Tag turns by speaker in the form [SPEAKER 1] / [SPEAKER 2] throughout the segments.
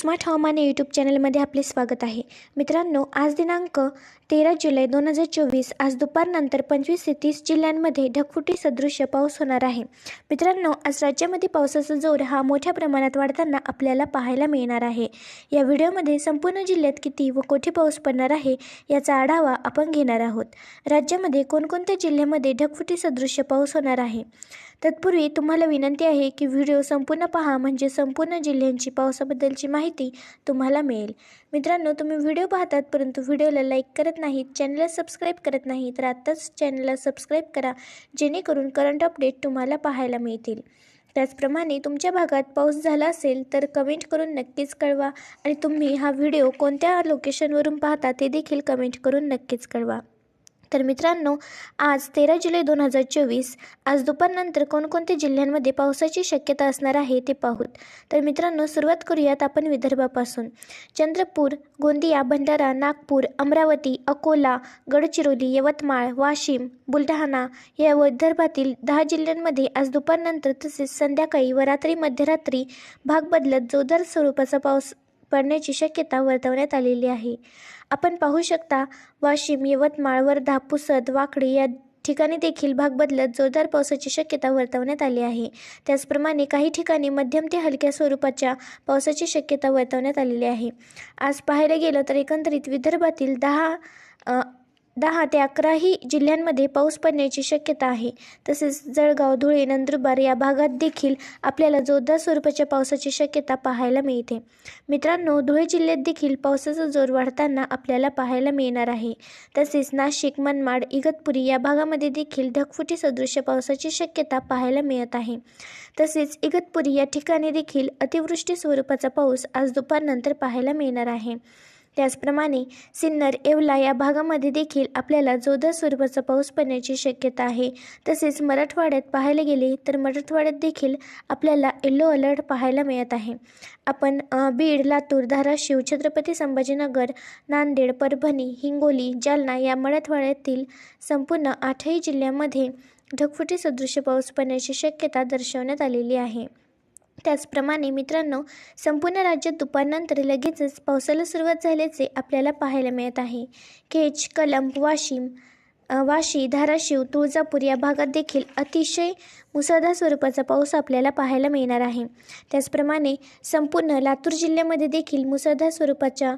[SPEAKER 1] Smart हवामान YouTube चॅनलमध्ये आपले स्वागत आहे. मित्रांनो आज दिनांक तेरा जुलै दोन हजार चोवीस आज दुपारनंतर पंचवीस ते तीस जिल्ह्यांमध्ये ढगफुटी सदृश्य पाऊस होणार आहे. मित्रांनो आज राज्यामध्ये पावसाचा जोर हा मोठ्या प्रमाणात वाढताना आपल्याला पाहायला मिळणार आहे. या व्हिडिओमध्ये संपूर्ण जिल्ह्यात किती व कोठे पाऊस पडणार आहे याचा आढावा आपण घेणार आहोत. राज्यामध्ये कोणकोणत्या जिल्ह्यामध्ये ढगफुटी सदृश्य पाऊस होणार आहे? तत्पूर्वी तुम्हाला विनंती आहे की व्हिडिओ संपूर्ण पहा म्हणजे संपूर्ण जिल्ह्यांची पावसाबद्दलची माहिती तुम्हाला मिळेल. मित्रांनो तुम्ही व्हिडिओ पाहतात परंतु व्हिडिओला लाईक करत नाहीत चॅनलला सबस्क्राईब करत नाही तर आत्ताच चॅनलला सबस्क्राईब करा जेणेकरून करंट अपडेट तुम्हाला पाहायला मिळतील. त्याचप्रमाणे तुमच्या भागात पाऊस झाला असेल तर कमेंट करून नक्कीच कळवा. आणि तुम्ही हा व्हिडिओ कोणत्या लोकेशनवरून पाहता ते देखील कमेंट करून नक्कीच कळवा. तर मित्रांनो आज तेरा जुलै दोन हजार चोवीस आज दुपारनंतर कोणकोणत्या जिल्ह्यांमध्ये पावसाची शक्यता असणार आहे ते पाहूत. तर मित्रांनो सुरुवात करूयात आपण विदर्भापासून. चंद्रपूर गोंदिया भंडारा नागपूर अमरावती अकोला गडचिरोली यवतमाळ वाशिम बुलढाणा या विदर्भातील दहा जिल्ह्यांमध्ये आज दुपारनंतर तसेच संध्याकाळी व रात्री मध्यरात्री भाग बदलत जोरदार स्वरूपाचा पाऊस पडण्याची शक्यता वर्तवण्यात आलेली आहे. आपण पाहू शकता वाशिम यवतमाळ वर्धा पुसद वाकडी या ठिकाणी देखील भाग बदलत जोरदार पावसाची शक्यता वर्तवण्यात आली आहे. त्याचप्रमाणे काही ठिकाणी मध्यम ते हलक्या स्वरूपाच्या पावसाची शक्यता वर्तवण्यात आलेली आहे. आज पाहायला गेलं तर एकंदरीत विदर्भातील दहा दहा ते अकराही जिल्ह्यांमध्ये पाऊस पडण्याची शक्यता आहे. तसेच जळगाव धुळे नंदुरबार या भागात देखील आपल्याला जोरदार स्वरूपाच्या पावसाची शक्यता पाहायला मिळते. मित्रांनो धुळे जिल्ह्यात देखील पावसाचा जोर वाढताना आपल्याला पाहायला मिळणार आहे. तसेच नाशिक मनमाड इगतपुरी या भागामध्ये देखील ढगफुटी सदृश्य पावसाची शक्यता पाहायला मिळत आहे. तसेच इगतपुरी या ठिकाणी देखील अतिवृष्टी स्वरूपाचा पाऊस आज दुपारनंतर पाहायला मिळणार आहे. त्याचप्रमाणे सिन्नर येवला या भागामध्ये देखील आपल्याला जोरदार स्वरूपाचा पाऊस पडण्याची शक्यता आहे. तसेच मराठवाड्यात पाहायला गेले तर मराठवाड्यात देखील आपल्याला येल्लो अलर्ट पाहायला मिळत आहे. आपण बीड लातूर धाराशिव छत्रपती संभाजीनगर नांदेड परभणी हिंगोली जालना या मराठवाड्यातील संपूर्ण आठही जिल्ह्यामध्ये ढगफुटी सदृश्य पाऊस पडण्याची शक्यता दर्शवण्यात आलेली आहे. त्याचप्रमाणे मित्रांनो संपूर्ण राज्यात दुपारनंतर लगेचच पावसाला सुरुवात झाल्याचे आपल्याला पाहायला मिळत आहे. केच कलंब वाशिम वाशी धाराशिव तुळजापूर या भागात देखील अतिशय मुसळधार स्वरूपाचा पाऊस आपल्याला पाहायला मिळणार आहे. त्याचप्रमाणे संपूर्ण लातूर जिल्ह्यामध्ये देखील मुसळधार स्वरूपाच्या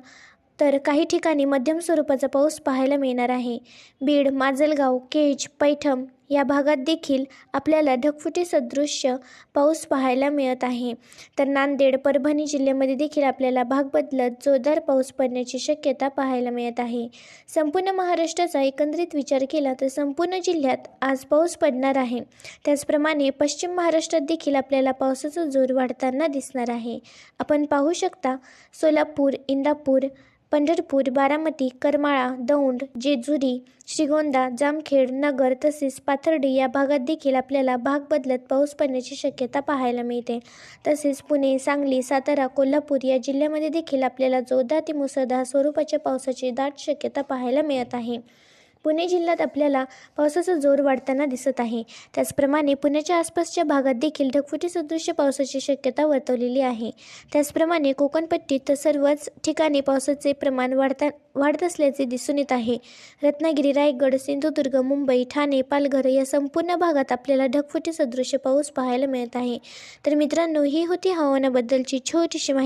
[SPEAKER 1] तर काही ठिकाणी मध्यम स्वरूपाचा पाऊस पाहायला मिळणार आहे. बीड माजलगाव केज पैठम या भागात देखील आपल्याला ढगफुटी सदृश्य पाऊस पाहायला मिळत आहे. तर नांदेड परभणी जिल्ह्यामध्ये देखील आपल्याला भाग बदलत जोरदार पाऊस पडण्याची शक्यता पाहायला मिळत आहे. संपूर्ण महाराष्ट्राचा एकंदरीत विचार केला तर संपूर्ण जिल्ह्यात आज पाऊस पडणार आहे. त्याचप्रमाणे पश्चिम महाराष्ट्रात देखील आपल्याला पावसाचा जोर वाढताना दिसणार आहे. आपण पाहू शकता सोलापूर इंदापूर पंढरपूर बारामती करमाळा दौंड जेजुरी श्रीगोंदा जामखेड नगर तसेच पात पाथर्डी या भागात देखील आपल्याला भाग बदलत पाऊस पडण्याची शक्यता पाहायला मिळते. तसेच पुणे सांगली सातारा कोल्हापूर या जिल्ह्यामध्ये देखील आपल्याला जोरदार ते मुसळधार स्वरूपाच्या पावसाची दाट शक्यता पाहायला मिळत आहे. पुणे जिल्ह्यात आपल्याला पावसाचा जोर वाढताना दिसत आहे. त्याचप्रमाणे पुण्याच्या आसपासच्या भागात देखील ढगफुटी सदृश्य पावसाची शक्यता वर्तवलेली आहे. त्याचप्रमाणे कोकणपट्टीत तर सर्वच ठिकाणी पावसाचे प्रमाण वाढता वाढत असल्याचे दिसून येत आहे. रत्नागिरी रायगड सिंधुदुर्ग मुंबई ठाणे पालघर या संपूर्ण भागात आपल्याला ढगफुटी सदृश्य पाऊस पाहायला मिळत आहे. तर मित्रांनो ही होती हवामानाबद्दलची छोटीशी माहिती.